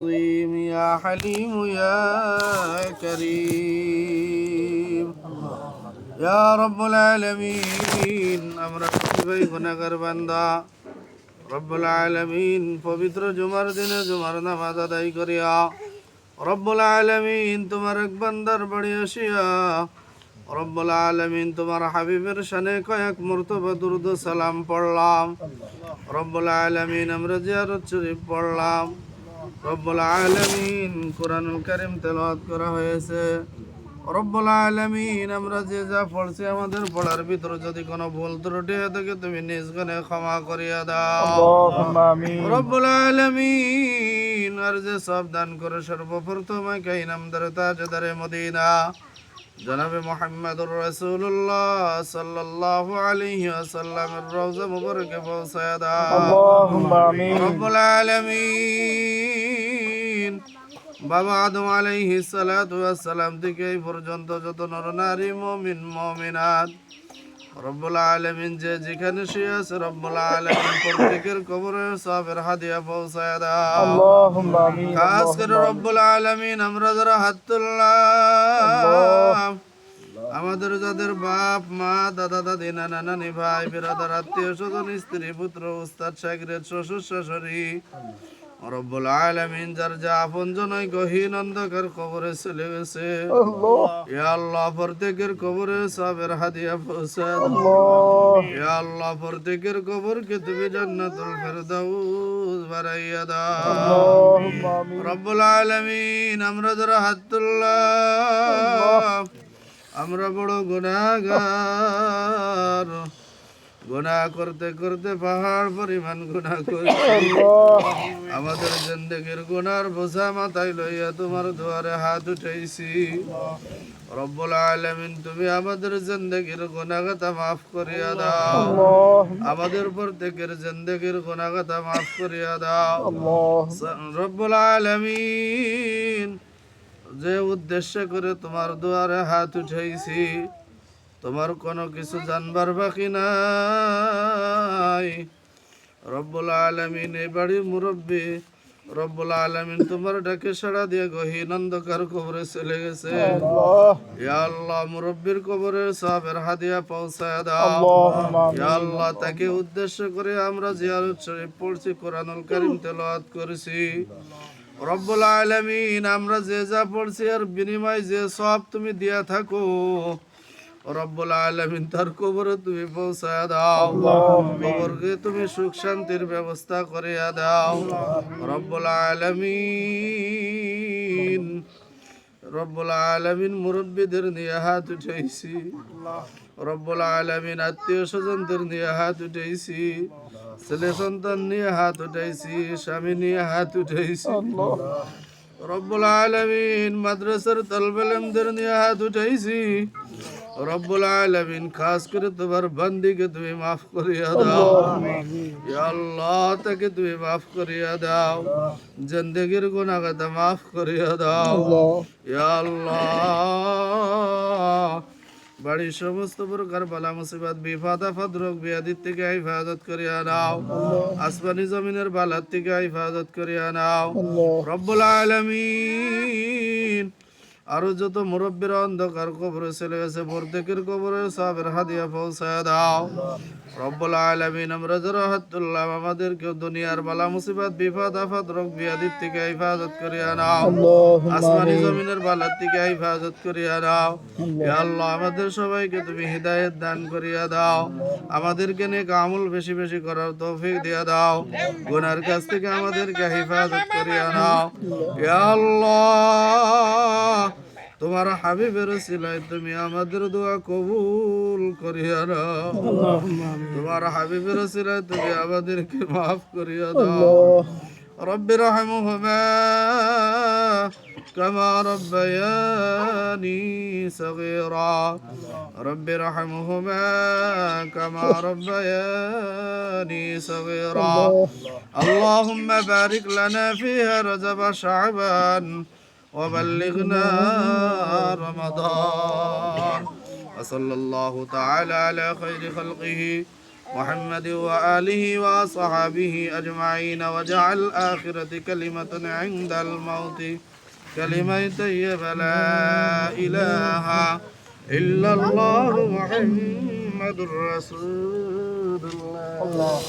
عظيم يا حليم يا كريم يا رب العالمين আমরা প্রতিভাই গুনাহগার বান্দা রব্বুল আলামিন পবিত্র জুমার দিনে জুমার নামাজ আদায় করিয়া রব্বুল আলামিন তোমার এক বান্দার বাড়ি আসিয়া রব্বুল আলামিন তোমার হাবিবের শানে কয়েক মর্তবা দুরুদ সালাম পড়লাম রব্বুল আলামিন আমরা জিয়ারত শরীফ পড়লাম রব্বুল আলামিন কোরআনুল কারীম তেলাওয়াত করা হয়েছে। রব্বুল আলামিন আমরা যে যা পড়ছি আমাদের পড়ার ভিতরে যদি কোনো ভুল ত্রুটি হয়ে থাকে তুমি নিজ গনে ক্ষমা করিয়া দাও। রব্বুল আলামিন আর যে সব দান করে সর্বপ্রথমে কাই নামদার তাজদারে মদিনা। জনাবে মোহাম্মদুর রাসূলুল্লাহ সাল্লাল্লাহু আলাইহি ওয়াসাল্লামের রওজা মুবারকে পৌঁছায়া দাও। রব্বুল আলামিন। বাবা আদম আলাইহি ওয়াসসালাম থেকে এই পর্যন্ত যত নরনারী মুমিন মুমিনাত রব্বুল আলামিন যে যেখানে শুয়ে আছে রব্বুল আলামিন প্রত্যেকের কবরে সবের হাদিয়া পৌঁছায় দাও। খাস করে রব্বুল আলামিন আমরা যারা হাত তুললাম আমাদের যাদের বাপ মা দাদা দাদি নানা নানি ভাই বিরাদার আত্মীয় স্বজন স্ত্রী পুত্র উস্তাদ শাগরেদ শ্বশুর শাশুড়ি রব্বুল আলামিন যার যা আপন জনই গহীন অন্ধকার কবরে চলে গেছে। ইয়া আল্লাহ প্রত্যেকের কবরে সাবের হাদিয়া পৌঁছা ইয়া আল্লাহ প্রত্যেকের কবরকে তুমি জান্নাতুল ফেরদাউস বানাইয়া দাও। রব্বুল আলামিন আমরা যারা হাত তুললাম আমরা বড় গুনাহগার। গুনাহ করতে করতে পাহাড় পরিমাণ গুনাহ করছি। আমাদের জিন্দগির গুনার বোঝা মাথায় লইয়া তোমার দুয়ারে হাত উঠাইছি। রব্বুল আলামিন তুমি আমাদের জিন্দগির গুনাহগাতা মাফ করিয়া দাও। আমাদের প্রত্যেকের জিন্দগির গুনাহগাতা মাফ করিয়া দাও। রব্বুল আলামিন যে উদ্দেশ্য করে তোমার দুয়ারে হাত উঠাইছি তোমার কোনো কিছু জানবার বাকি নাই। রব্বুল আলমিন এই বাড়ির মুরব্বী রব্বুল আলমিন তোমার ডাকে সাড়া দিয়ে গহীন অন্ধকার কবরে চলে গেছে। আল্লাহ। মুরব্বীর কবরে সাহেবের হাদিয়া পৌঁছায় দাও। আল্লাহ তাকে উদ্দেশ্য করে আমরা জিয়ারত শরীফ পড়ছি কোরআনুল কারীম তেলাওয়াত করেছি। রব্বুল আলামিন আমরা যে যা পড়ছি আর বিনিময় যে সব তুমি দিয়া থাকো। রব্বুল আলামিন তার কবরে তুমি পৌঁছায় দাও। কবরকে তুমি সুখ শান্তির ব্যবস্থা করিয়া দাও। রব্বুল আলামিন রব্বুল আলামিন মুরব্বীদের নিয়ে হাত উঠাইছি। রব্বুল আলামিন আত্মীয় স্বজনদের নিয়ে হাত উঠাইছি। ছেলে সন্তান নিয়ে হাত উঠাইছি স্বামী নিয়ে হাত উঠাইছি। রব্বুল আলামিন মাদ্রাসার তলবেলেমদের নিয়ে হাত উঠাইছি। রব্বুল আলামিন খাস করে তোমার বান্দিকে তুমি মাফ করিয়া দাও। আল্লাহ। তাকে তুমি মাফ করিয়া দাও। জিন্দগির গুনাহগাতা মাফ করিয়া দাও। আল্লাহ। বাড়ির সমস্ত প্রকার বালা মুসিবত বিপদ আফাদ রোগ ব্যাধির থেকে হিফাজত করিয়া নাও। আসমানি জমিনের বালার থেকে হিফাজত করিয়া নাও। রব্বুল আলামিন। আরও যত মুরব্বীর অন্ধকার কবরে চলে গেছে প্রত্যেকের কবরে সাবের হাদিয়া পৌঁছায় দাও। রব্বুল আলামিন আমরা যারা হাত তুললাম আমাদেরকে দুনিয়ার বালা মুসিবত বিপদ আফাদ রোগ ব্যাধির থেকে হিফাজত করিয়া নাও। আসমানি জমিনের বালার থেকে হিফাজত করিয়া ইয়া আল্লাহ আমাদের সবাইকে তুমি হৃদায়ত দান করিয়া দাও। আমাদেরকে নেক আমল বেশি বেশি করার তৌফিক দিয়া দাও। গুনার কাছ থেকে আমাদেরকে হেফাজত করিয়া নাও। আল্লাহ তোমার হাবিবের সিলাই তুমি আমাদের দোয়া কবুল করিয়া নাও তোমার হাবিবের সিলাই তুমি আমাদেরকে মাফ করিয়া দাও رب ارحمهما كما ربياني صغيرا رب ارحمهما كما ربياني صغيرا اللهم بارك لنا فيها رجب شعبان وبلغنا رمضان. وصلى الله تعالى على خير خلقه محمد وآله وصحبه أجمعين وجعل آخرة كلمة عند الموت كلمة طيبة لا إله إلا الله محمد رسول الله.